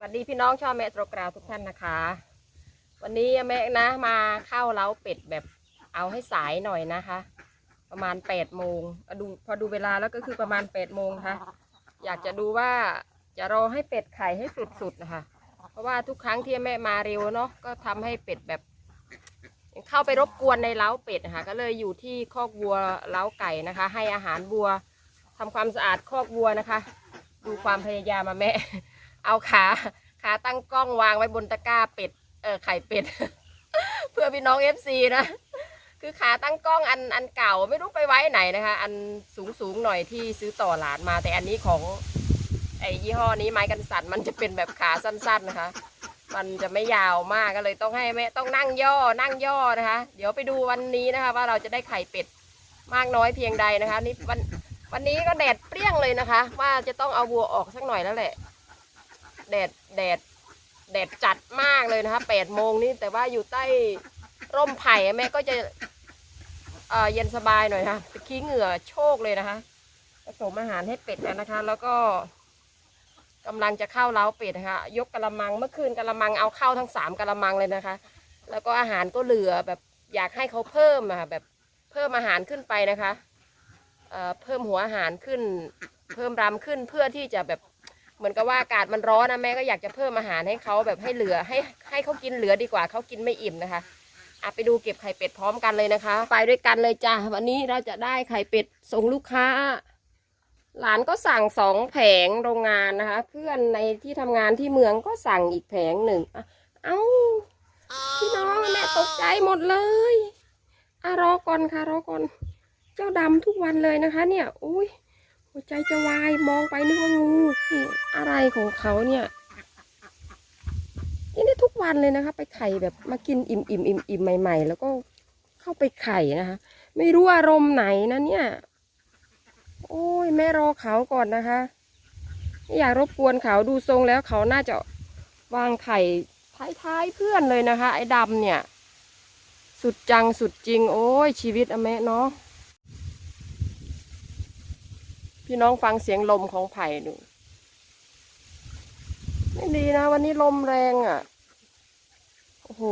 สวัสดีพี่น้องชอบแม่ตรกราวทุกท่านนะคะ วันนี้แม่นะมาเข้าเล้าเป็ดแบบเอาให้สายหน่อยนะคะ ประมาณแปดโมงดูพอดูเวลาแล้วก็คือประมาณแปดโมงนะคะอยากจะดูว่าจะรอให้เป็ดไข่ให้สุดๆนะคะ เพราะว่าทุกครั้งที่แม่มาเร็วเนาะก็ทำให้เป็ดแบบเข้าไปรบกวนในเล้าเป็ดนะคะก็เลยอยู่ที่คอกวัวเล้าไก่นะคะ ให้อาหารวัวทำความสะอาดคอกวัวนะคะ ดูความพยายามมาแม่ เอาขาขาตั้งกล้องวางไว้บนตะกร้าเป็ดเออไข่เป็ด เพื่อพี่น้องเอฟซีนะคือขาตั้งกล้องอันอันเก่าไม่รู้ไปไว้ไหนนะคะ อันสูงสูงหน่อยที่ซื้อต่อหลานมา แต่อันนี้ของไอ้ยี่ห้อนี้ไม้กันสั่นมันจะเป็นแบบขาสั้นๆนะคะ มันจะไม่ยาวมากก็เลยต้องให้แม่ต้องนั่งย่อนั่งย่อนะคะ เดี๋ยวไปดูวันนี้นะคะ ว่าเราจะได้ไข่เป็ดมากน้อยเพียงใดนะคะ นี่วันวันนี้ก็แดดเปรี้ยงเลยนะคะ ว่าจะต้องเอาวัวออกสักหน่อยแล้วแหละ แดดแดดแดดจัดมากเลยนะคะแปดโมงนี่แต่ว่าอยู่ใต้ร่มไผ่แม่ก็จะเเย็นสบายหน่อยนะคะขี้เหงื่อโชกเลยนะคะผสมอาหารให้เป็ดแล้วนะคะ แล้วก็กำลังจะเข้าเล้าเป็ดนะคะ ยกกระมังเมื่อคืนกระมังเอาเข้าทั้งสามกระมังเลยนะคะ แล้วก็อาหารก็เหลือแบบอยากให้เขาเพิ่มอะค่ะแบบเพิ่มอาหารขึ้นไปนะคะเเพิ่มหัวอาหารขึ้น เพิ่มรำขึ้นเพื่อที่จะแบบ เหมือนกับว่าอากาศมันร้อนนะแม่ก็อยากจะเพิ่มอาหารให้เขาแบบให้เหลือให้ให้เขากินเหลือดีกว่าเขากินไม่อิ่มนะคะอะไปดูเก็บไข่เป็ดพร้อมกันเลยนะคะ ไปด้วยกันเลยจ้าวันนี้เราจะได้ไข่เป็ดส่งลูกค้า หลานก็สั่งสองแผงโรงงานนะคะ เพื่อนในที่ทำงานที่เมืองก็สั่งอีกแผงหนึ่งเอ้าพี่น้องแม่ตกใจหมดเลยอะรอก่อนค่ะรอก่อน เจ้าดำทุกวันเลยนะคะ เนี่ย อุ้ย หัวใจจะวายมองไปนึกว่างูอะไรของเขาเนี่ยนี่ได้ทุกวันเลยนะคะ ไปไข่แบบมากินอิ่มอิ่มอิ่มอิ่มใหม่ ๆ แล้วก็เข้าไปไข่นะคะ ไม่รู้อารมณ์ไหนนะเนี่ย โอ้ยแม่รอเขาก่อนนะคะไม่อยากรบกวนเขาดูทรงแล้วเขาน่าจะวางไข่ท้ายๆเพื่อนเลยนะคะ ไอ้ดำเนี่ย สุดจังสุดจริง โอ้ยชีวิตอะแม่เนาะ พี่น้องฟังเสียงลมของไผ่ดูไม่ดีนะ วันนี้ลมแรงอะ โอ้โห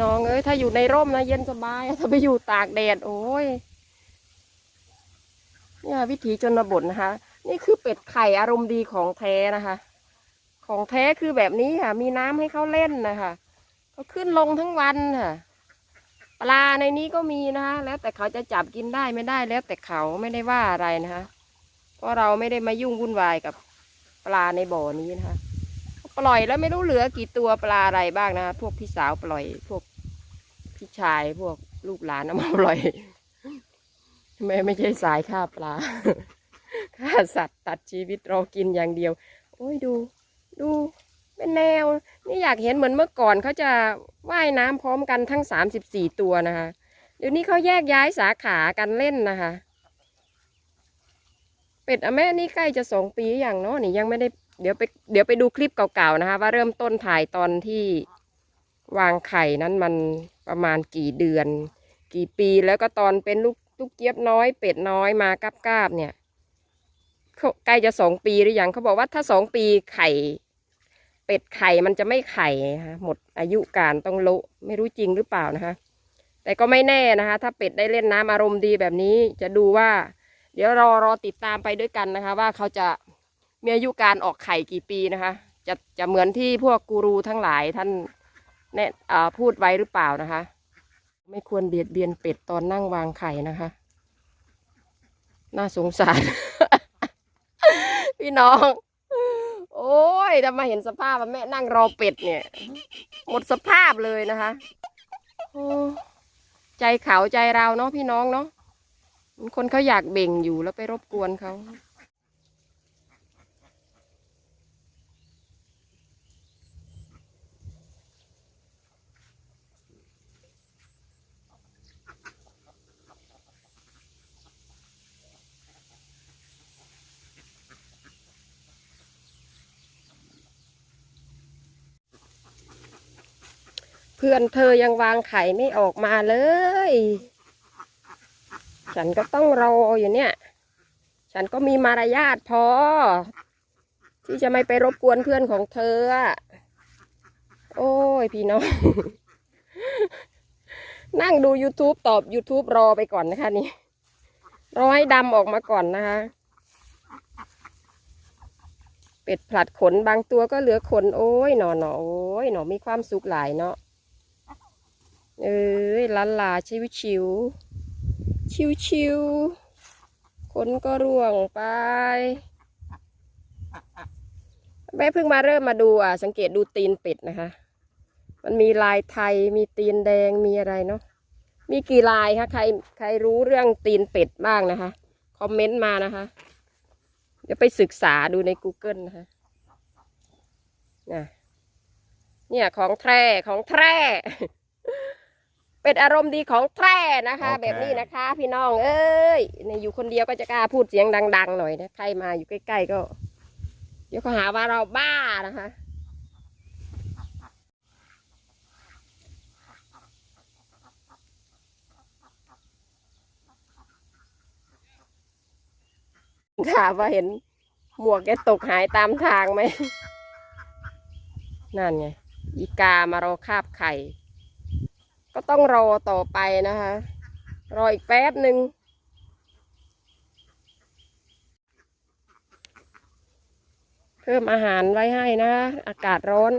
น้องเอ้ยถ้าอยู่ในร่มนะเย็นสบาย ถ้าไปอยู่ตากแดดโอ้ยเนี่ยวิถีชนบทนะคะ นี่คือเป็ดไข่อารมณ์ดีของแท้นะคะ ของแท้คือแบบนี้ค่ะ มีน้ำให้เขาเล่นนะคะเขาขึ้นลงทั้งวันค่ะ ปลาในนี้ก็มีนะคะ แล้วแต่เขาจะจับกินได้ไม่ได้แล้วแต่เขาไม่ได้ว่าอะไรนะคะเพราะเราไม่ได้มายุ่งวุ่นวายกับปลาในบ่อนี้นะคะปล่อยแล้วไม่รู้เหลือกี่ตัวปลาอะไรบ้างนะคะพวกพี่สาวปล่อย พวกพี่ชายพวกลูกหลานเอามาปล่อยแม่ไม่ใช่สายฆ่าปลาฆ่าสัตว์ตัดชีวิตเรากินอย่างเดียว โอ้ยดู ดู เป็นแนว นี่อยากเห็นเหมือนเมื่อก่อนเขาจะว่ายน้ำพร้อมกันทั้งสามสิบสี่ตัวนะคะ เดี๋ยวนี้เขาแยกย้ายสาขากันเล่นนะคะ เป็ดอะแม่นี่ใกล้จะสองปีอย่างเนาะนี่ยังไม่ได้เดี๋ยวไปเดี๋ยวไปดูคลิปเก่าๆนะคะ ว่าเริ่มต้นถ่ายตอนที่วางไข่นั้นมันประมาณกี่เดือน กี่ปีแล้วก็ตอนเป็นลูกลูกเจี๊ยบน้อย เป็ดน้อยมากับกาบๆเนี่ยใกล้จะสองปีหรือยังเขาบอกว่าถ้าสองปีไข่ เป็ดไข่มันจะไม่ไข่นะคะหมดอายุการต้องโละไม่รู้จริงหรือเปล่านะคะ แต่ก็ไม่แน่นะคะ ถ้าเป็ดได้เล่นน้ำอารมณ์ดีแบบนี้จะดูว่า เดี๋ยวรอรอติดตามไปด้วยกันนะคะ ว่าเขาจะมีอายุการออกไข่กี่ปีนะคะ จะจะเหมือนที่พวกกูรูทั้งหลายท่านแนะอ่าพูดไว้หรือเปล่านะคะ ไม่ควรเบียดเบียนเป็ดตอนนั่งวางไข่นะคะ น่าสงสาร พี่น้อง โอ้ยจะมาเห็นสภาพว่าแม่นั่งรอเป็ดเนี่ย หมดสภาพเลยนะคะใจเขาใจเราเนาะพี่น้องเนาะคนเขาอยากเบ่งอยู่แล้วไปรบกวนเขา พื่อนเธอยังวางไข่ไม่ออกมาเลย ฉันก็ต้องรออยู่เนี่ย ฉันก็มีมารยาทพอ ที่จะไม่ไปรบกวนเพื่อนของเธอ โอ้ยพี่น้อง นั่งดู YouTube ตอบ YouTube รอไปก่อนนะคะนี่รอให้ดำออกมาก่อนนะคะ เป็ดผลัดขนบางตัวก็เหลือขน โอ้ยหนอหนอโอ้ยหนอมีความสุขหลายเนาะ เอ้ยลันลาชิวชิวชิวชิวๆขนก็ร่วงไป แม่เพิ่งมาเริ่มมาดูอะ สังเกตดูตีนเป็ดนะคะ มันมีลายไทยมีตีนแดงมีอะไรเนาะมีกี่ลายคะใครใครรู้เรื่องตีนเป็ดบ้างนะคะ คอมเมนต์มานะคะ เดี๋ยวไปศึกษาดูใน Google นะคะน่ะเนี่ยของแท้ของแท้ เป็นอารมณ์ดีของแท้นะคะ โอเค แบบนี้นะคะ พี่น้องเอ้ยเนี่ยอยู่คนเดียวก็จะกล้าพูดเสียงดัง ๆ หน่อยนะใครมาอยู่ใกล้ๆก็ เดี๋ยวเขาหาว่าเราบ้านะคะ ถามว่าเห็นหมวกแกตกหายตามทางไหม นั่นไง อีกามารอคาบไข่ ก็ต้องรอต่อไปนะคะ รออีกแป๊บหนึ่งเพิ่มอาหารไว้ให้นะอากาศร้อน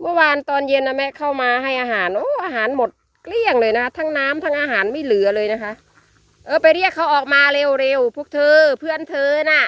เมื่อวานตอนเย็นนะแม่เข้ามาให้อาหารโอ้อาหารหมดเกลี้ยงเลยนะ ทั้งน้ำทั้งอาหารไม่เหลือเลยนะคะ เออไปเรียกเขาออกมาเร็วๆพวกเธอเพื่อนเธอน่ะ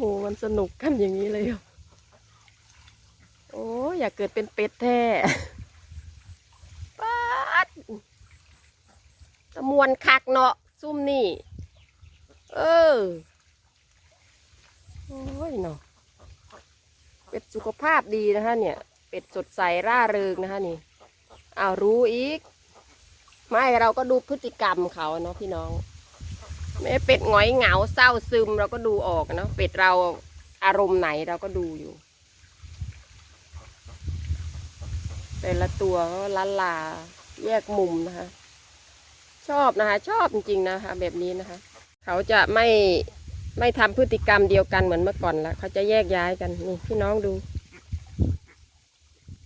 โอ้โหมันสนุกกันอย่างนี้เลยโอ้ยอยากเกิดเป็นเป็ดแท้ปัดตะมวนคักเนาะซุ่มนี่ เออ โอ้ยเนาะเป็ดสุขภาพดีนะคะเนี่ย เป็ดสดใสร่าเริงนะคะนี่อ้าวรู้อีก ไม่เราก็ดูพฤติกรรมเขาเนาะพี่น้อง แม่เป็ดหงอยเหงาเศร้าซึมเราก็ดูออกนะเป็ดเราอารมณ์ไหนเราก็ดูอยู่ แต่ละตัวก็ละลาแยกมุมนะคะ ชอบนะคะ ชอบจริงๆนะคะ แบบนี้นะคะ เขาจะไม่ไม่ทำพฤติกรรมเดียวกันเหมือนเมื่อก่อนแล้วเขาจะแยกย้ายกันนี่พี่น้องดู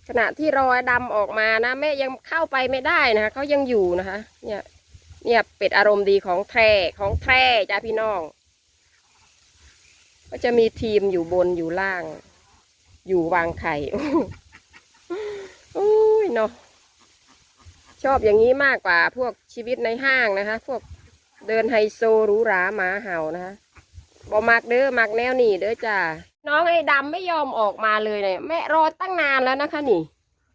ขณะที่รอยดำออกมานะแม่ยังเข้าไปไม่ได้นะคะเขายังอยู่นะคะ เนี่ย เนี่ยเป็ดอารมณ์ดีของแท้ของแท้จ้าพี่น้อง ก็จะมีทีมอยู่บนอยู่ล่าง อยู่วางไข่โอ้ยเนาะชอบอย่างนี้มากกว่าพวกชีวิตในห้างนะคะ พวกเดินไฮโซหรูหราหมาเห่านะคะบอมักเด้อมักแนวนี่เด้อจ้าน้องไอ้ดำไม่ยอมออกมาเลยเนี่ยแม่รอตั้งนานแล้วนะคะนี่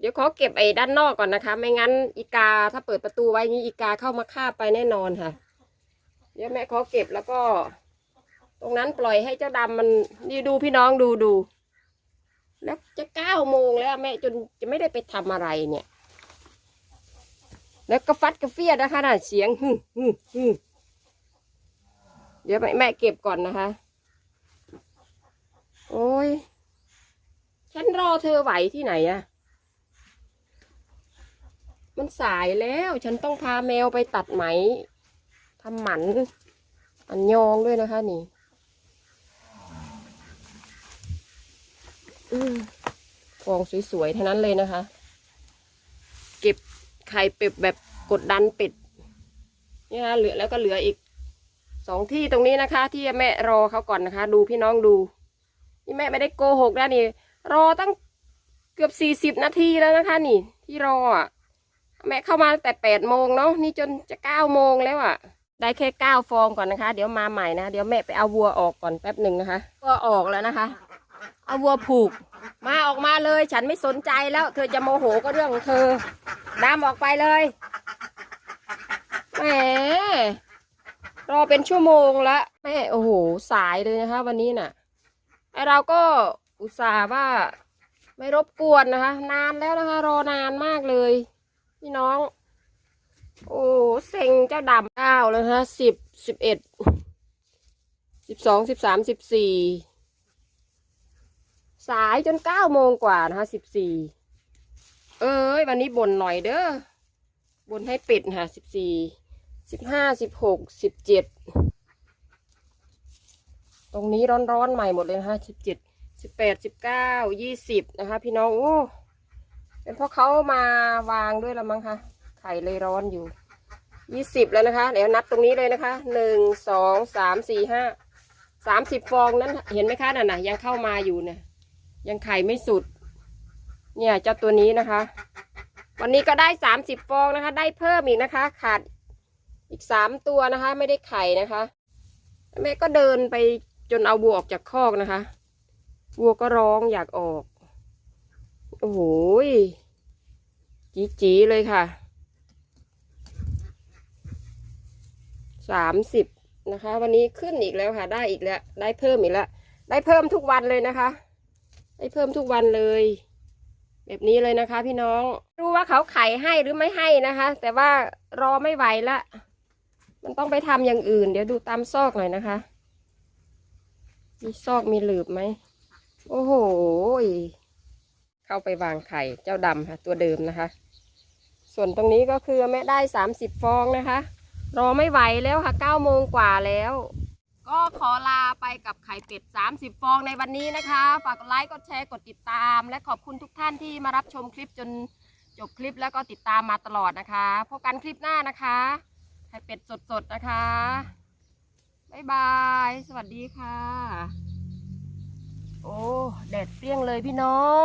เดี๋ยวขอเก็บไอ้ด้านนอกก่อนนะคะ ไม่งั้นอีกาถ้าเปิดประตูไว้งี้อีกาเข้ามาคาไปแน่นอนค่ะ เดี๋ยวแม่ขอเก็บแล้วก็ ตรงนั้นปล่อยให้เจ้าดำมันนี่ดูพี่น้องดูดูแล้วจะเก้าโมงแล้วแม่จนจะไม่ได้ไปทำอะไรเนี่ย แล้วก็ฟัดกระเฟียดนะคะน่ะเสียงหึ่หึ่หึ่เดี๋ยวแม่แม่เก็บก่อนนะคะ โอ้ย ฉันรอเธอไหวที่ไหนอะ มันสายแล้ว ฉันต้องพาแมวไปตัดไหมทำหมันอันยองด้วยนะคะนี่ฟองสวยๆเท่านั้นเลยนะคะ เก็บไข่เป็ดแบบกดดันเป็ดนี่ยนะเหลือแล้วก็เหลืออีกสองที่ตรงนี้นะคะ ที่แม่รอเขาก่อนนะคะ ดูพี่น้องดูนี่แม่ไม่ได้โกหกนะนี่ รอตั้งเกือบสี่สิบนาทีแล้วนะคะ นี่ ที่รออะ แม่เข้ามาแต่แปดโมงเนาะนี่จนจะเก้าโมงแล้วอะ่ะ ได้แค่เก้าฟองก่อนนะคะ เดี๋ยวมาใหม่นะเดี๋ยวแม่ไปเอาวัวออกก่อนแป๊บหนึ่งนะคะวัวออกแล้วนะคะ เอาวัวผูก มาออกมาเลยฉันไม่สนใจแล้ว เธอจะโมโหก็เรื่องของเธอดามออกไปเลยแหมรอเป็นชั่วโมงละแม่โอ้โหสายเลยนะคะ วันนี้น่ะไอเราก็อุตส่าห์ว่าไม่รบกวนนะคะ นานแล้วนะคะ รอนานมากเลย พี่น้อง โอ้เซ็งเจ้าดำเก้าแล้วฮะสิบสิบเอ็ดสิบสองสิบสามสิบสี่สายจนเก้าโมงกว่านะคะสิบสี่เอ้ย วันนี้บ่นหน่อยเด้อบ่นให้ปิดค่ะสิบสี่สิบห้าสิบหกสิบเจ็ดตรงนี้ร้อนๆใหม่หมดเลยนะคะสิบเจ็ดสิบแปดสิบเก้ายี่สิบนะคะ พี่น้อง โอ้ เป็นเพราะเขามาวางด้วยละมั้งคะไข่เลยร้อนอยู่ยี่สิบแล้วนะคะ เดี๋ยวนับตรงนี้เลยนะคะหนึ่งสองสามสี่ห้าสามสิบฟองนั้นเห็นไหมคะนั่นน่ะยังเข้ามาอยู่เนี่ย ยังไข่ไม่สุด เนี่ยเจ้าตัวนี้นะคะ วันนี้ก็ได้สามสิบฟองนะคะ ได้เพิ่มอีกนะคะ ขาดอีกสามตัวนะคะ ไม่ได้ไข่นะคะแม่ก็เดินไปจนเอาวัวออกจากคอกนะคะวัวก็ร้องอยากออก โอ้โหจีจีเลยค่ะ สามสิบนะคะ วันนี้ขึ้นอีกแล้วค่ะ ได้อีกแล้ว ได้เพิ่มอีกแล้ว ได้เพิ่มทุกวันเลยนะคะ ได้เพิ่มทุกวันเลย แบบนี้เลยนะคะ พี่น้อง รู้ว่าเขาไข่ให้หรือไม่ให้นะคะ แต่ว่ารอไม่ไหวละ มันต้องไปทำอย่างอื่น เดี๋ยวดูตามซอกหน่อยนะคะ มีซอกมีหลืบไหม โอ้โห เข้าไปวางไข่เจ้าดำค่ะตัวเดิมนะคะ ส่วนตรงนี้ก็คือแม่ได้สามสิบฟองนะคะ รอไม่ไหวแล้วค่ะเก้าโมงกว่าแล้ว ก็ขอลาไปกับไข่เป็ด 30 ฟองในวันนี้นะคะ ฝากกดไลค์กดแชร์กดติดตาม และขอบคุณทุกท่านที่มารับชมคลิปจนจบคลิปแล้วก็ติดตามมาตลอดนะคะ พบกันคลิปหน้านะคะไข่เป็ดสดๆนะคะ บ๊ายบาย สวัสดีค่ะ โอ้ แดดเปรี้ยงเลยพี่น้อง